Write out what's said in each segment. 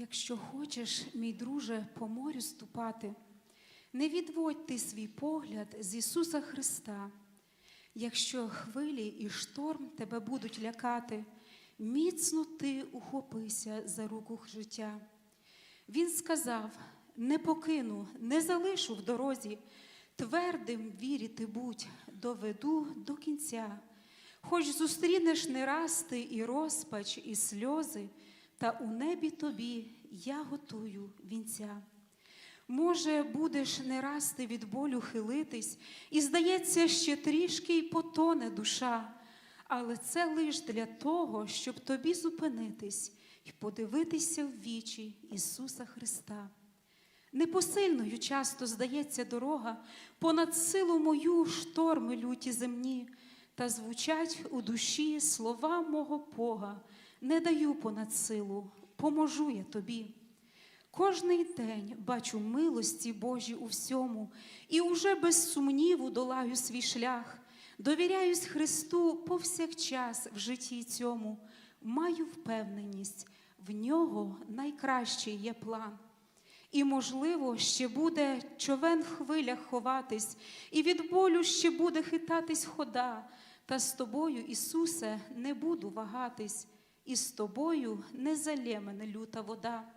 Якщо хочеш, мій друже, по морю ступати, не відводь ти свій погляд з Ісуса Христа. Якщо хвилі і шторм тебе будуть лякати, міцно ти ухопися за руку життя. Він сказав: не покину, не залишу в дорозі, твердим вірі ти будь, доведу до кінця. Хоч зустрінеш не раз і розпач, і сльози, та у небі тобі я готую вінця. Може, будеш не раз ти від болю хилитись, і, здається, ще трішки й потоне душа, але це лиш для того, щоб тобі зупинитись і подивитися в вічі Ісуса Христа. Непосильною часто здається дорога, понад силу мою шторми люті земні, та звучать у душі слова мого Бога, не даю понад силу, поможу я тобі. Кожний день бачу милості Божі у всьому, і уже без сумніву долаю свій шлях, довіряюсь Христу повсякчас в житті цьому, маю впевненість, в нього найкращий є план. І, можливо, ще буде човен в хвилях ховатись, і від болю ще буде хитатись хода. Та з тобою, Ісусе, не буду вагатись, і з тобою не залє мене люта вода.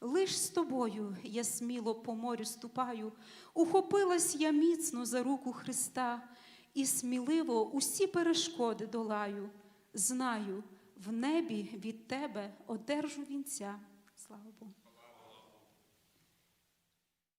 Лиш з тобою я сміло по морю ступаю, ухопилась я міцно за руку Христа, і сміливо усі перешкоди долаю. Знаю, в небі від тебе одержу вінця. Слава Богу.